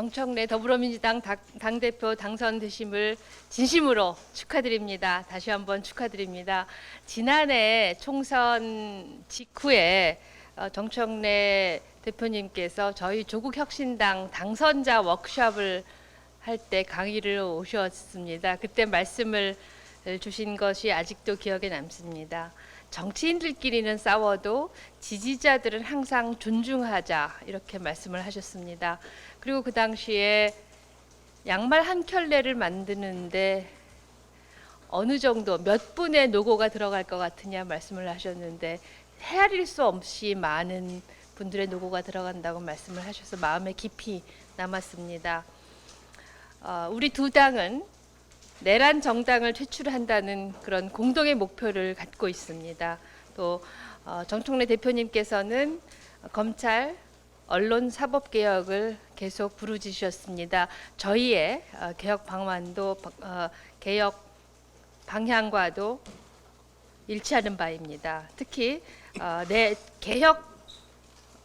정청래 더불어민주당 당- 당 대표 당선되심을 진심으로 축하드립니다. 다시 한번 축하드립니다. 지난해 총선 직후에 어, 정청래 대표님께서 저희 조국혁신당 당선자 워크숍을 할 때 강의를 오셨습니다. 그때 말씀을 주신 것이 아직도 기억에 남습니다. 정치인들끼리는 싸워도 지지자들은 항상 존중하자 이렇게 말씀을 하셨습니다. 그리고 그 당시에 양말 한 켤레를 만드는데 어느 정도 몇 분의 노고가 들어갈 것 같으냐 말씀을 하셨는데 헤아릴 수 없이 많은 분들의 노고가 들어간다고 말씀을 하셔서 마음에 깊이 남았습니다. 어, 우리 두 당은 내란 정당을 퇴출한다는 그런 공동의 목표를 갖고 있습니다. 또 어, 정청래 대표님께서는 검찰 언론 사법 개혁을 계속 부르짖으셨습니다. 저희의 어, 개혁 방안도 어, 개혁 방향과도 일치하는 바입니다. 특히 어, 내 개혁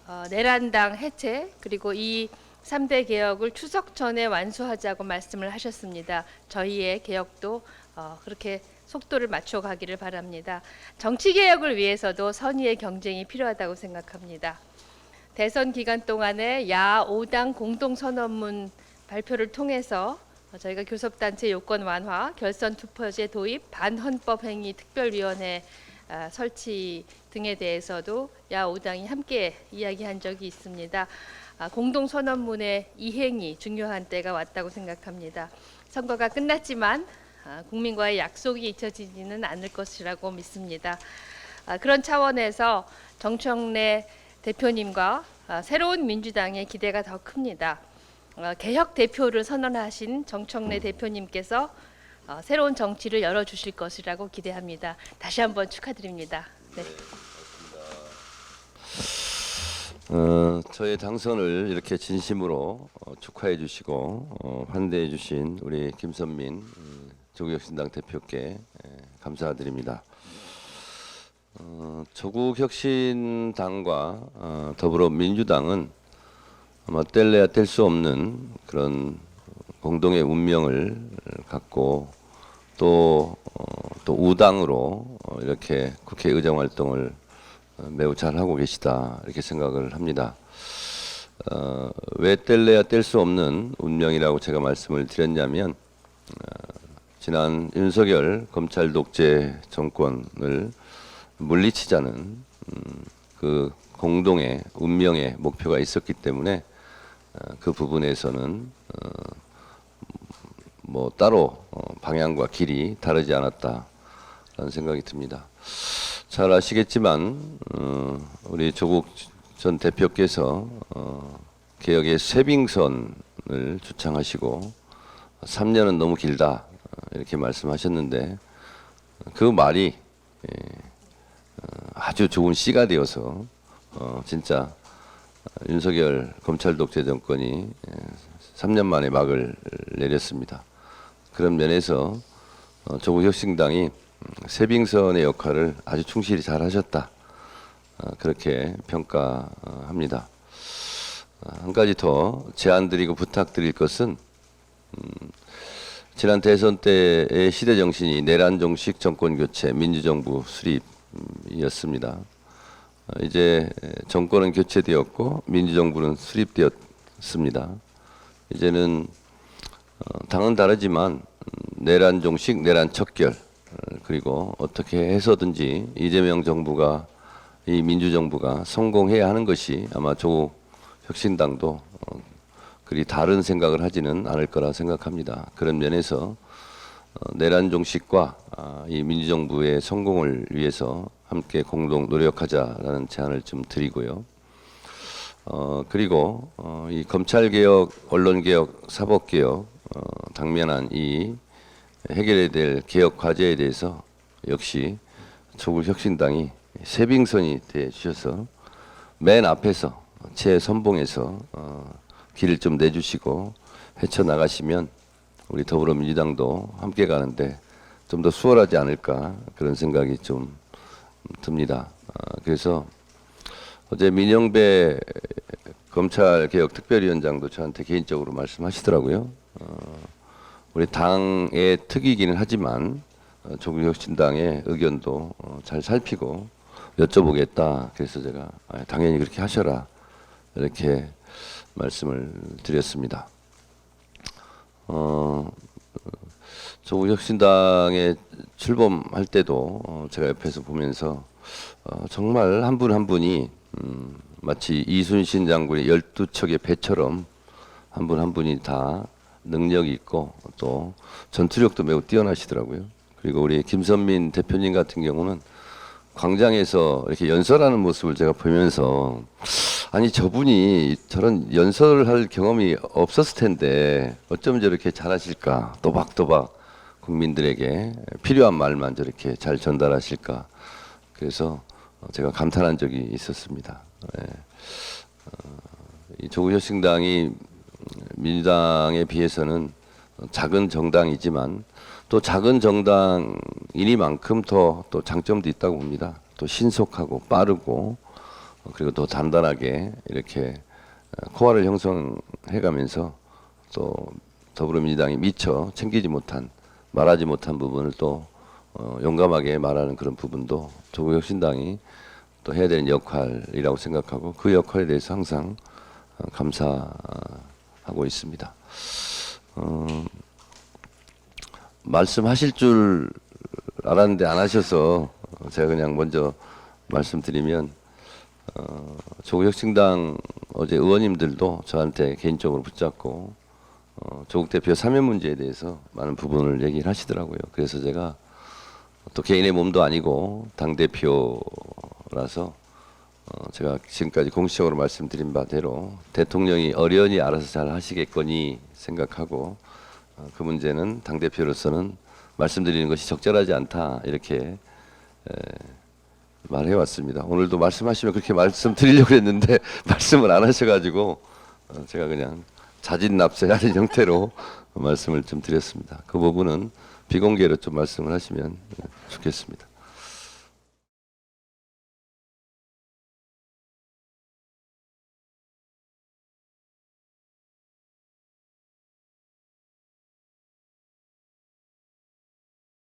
어, 내란당 해체 그리고 이 3대 개혁을 추석 전에 완수하자고 말씀을 하셨습니다. 저희의 개혁도 어, 그렇게 속도를 맞춰 가기를 바랍니다. 정치 개혁을 위해서도 선의의 경쟁이 필요하다고 생각합니다. 대선 기간 동안에 야 5당 공동 선언문 발표를 통해서 어, 저희가 교섭단체 요건 완화, 결선 투표제 도입, 반헌법 행위 특별위원회 아, 설치 등에 대해서도 야 5당이 함께 이야기한 적이 있습니다. 아, 공동 선언문의 이행이 중요한 때가 왔다고 생각합니다. 선거가 끝났지만 아, 국민과의 약속이 잊혀지지는 않을 것이라고 믿습니다. 아, 그런 차원에서 정청래 대표님과 아, 새로운 민주당의 기대가 더 큽니다. 어, 개혁 대표를 선언하신 정청래 대표님께서 어, 새로운 정치를 열어주실 것이라고 기대합니다. 다시 한번 축하드립니다. 네. 어, 저의 당선을 이렇게 진심으로 어, 축하해 주시고 어, 환대해 주신 우리 김선민 음, 조국혁신당 대표께 예, 감사드립니다. 어, 조국혁신당과 어, 더불어민주당은 아마 뗄래야 뗄 수 없는 그런 공동의 운명을 갖고 또, 어, 또 우당으로 어, 이렇게 국회 의정 활동을 어, 매우 잘 하고 계시다 이렇게 생각을 합니다. 어, 왜 뗄래야 뗄 수 없는 운명이라고 제가 말씀을 드렸냐면 어, 지난 윤석열 검찰 독재 정권을 물리치자는 음, 그 공동의 운명의 목표가 있었기 때문에 어, 그 부분에서는 어, 뭐 따로 어, 방향과 길이 다르지 않았다라는 생각이 듭니다. 잘 아시겠지만 어, 우리 조국 전 대표께서 어, 개혁의 쇄빙선을 주창하시고 3년은 너무 길다 어, 이렇게 말씀하셨는데 그 말이 예, 어, 아주 좋은 씨가 되어서 어, 진짜 윤석열 검찰 독재 정권이 3년 만에 막을 내렸습니다. 그런 면에서 어, 조국 혁신당이 세빙선의 역할을 아주 충실히 잘 하셨다. 어, 그렇게 평가합니다. 어, 한 가지 더 제안 드리고 부탁드릴 것은 음, 지난 대선 때의 시대 정신이 내란 종식 정권 교체, 민주정부 수립이었습니다. 어, 이제 정권은 교체되었고 민주정부는 수립되었습니다. 이제는 어, 당은 다르지만 음, 내란 종식, 내란 척결 어, 그리고 어떻게 해서든지 이재명 정부가 이 민주정부가 성공해야 하는 것이 아마 조국 혁신당도 어, 그리 다른 생각을 하지는 않을 거라 생각합니다. 그런 면에서 어, 내란 종식과 아, 이 민주정부의 성공을 위해서 함께 공동 노력하자라는 제안을 좀 드리고요. 어, 그리고 어, 이 검찰 개혁, 언론 개혁, 사법 개혁 어, 당면한 이 해결해야 될 개혁 과제에 대해서 역시 조국 혁신당이 세빙선이 돼 주셔서 맨 앞에서 최선봉에서 어, 길을 좀 내주시고 헤쳐 나가시면 우리 더불어민주당도 함께 가는데 좀 더 수월하지 않을까 그런 생각이 좀 듭니다. 어, 그래서 어제 민영배 검찰 개혁 특별위원장도 저한테 개인적으로 말씀하시더라고요. 어, 우리 당의 특이기는 하지만 어, 조국혁신당의 의견도 어, 잘 살피고 여쭤보겠다. 그래서 제가 아, 당연히 그렇게 하셔라 이렇게 말씀을 드렸습니다. 어, 조국혁신당에 출범할 때도 어, 제가 옆에서 보면서 어, 정말 한 분한 분이 음, 마치 이순신 장군의 열두 척의 배처럼 한 분한 분이 다 능력이 있고 또 전투력도 매우 뛰어나시더라고요. 그리고 우리 김선민 대표님 같은 경우는 광장에서 이렇게 연설하는 모습을 제가 보면서 아니 저분이 저런 연설을 할 경험이 없었을 텐데 어쩜 저렇게 잘하실까 또박또박 국민들에게 필요한 말만 저렇게 잘 전달하실까 그래서 제가 감탄한 적이 있었습니다. 예. 어, 이 조국혁신당이 민주당에 비해서는 작은 정당이지만 또 작은 정당이니만큼 더 또 장점도 있다고 봅니다. 또 신속하고 빠르고 어, 그리고 또 단단하게 이렇게 어, 코어를 형성해가면서 또 더불어민주당이 미처 챙기지 못한 말하지 못한 부분을 또 어, 용감하게 말하는 그런 부분도 조국혁신당이 또 해야 되는 역할이라고 생각하고 그 역할에 대해서 항상 어, 감사 하고 있습니다. 어, 말씀하실 줄 알았는데 안 하셔서 어, 제가 그냥 먼저 말씀드리면 어, 조국혁신당 어제 의원님들도 저한테 개인적으로 붙잡고 어, 조국 대표 사면 문제에 대해서 많은 부분을 얘기를 하시더라고요. 그래서 제가 또 개인의 몸도 아니고 당 대표라서 어, 제가 지금까지 공식적으로 말씀드린 바대로 대통령이 어련히 알아서 잘 하시겠거니 생각하고 어, 그 문제는 당 대표로서는 말씀드리는 것이 적절하지 않다 이렇게 에, 말해 왔습니다. 오늘도 말씀하시면 그렇게 말씀드리려고 했는데 말씀을 안 하셔가지고 어, 제가 그냥 자진납세하는 형태로 말씀을 좀 드렸습니다. 그 부분은 비공개로 좀 말씀을 하시면 좋겠습니다.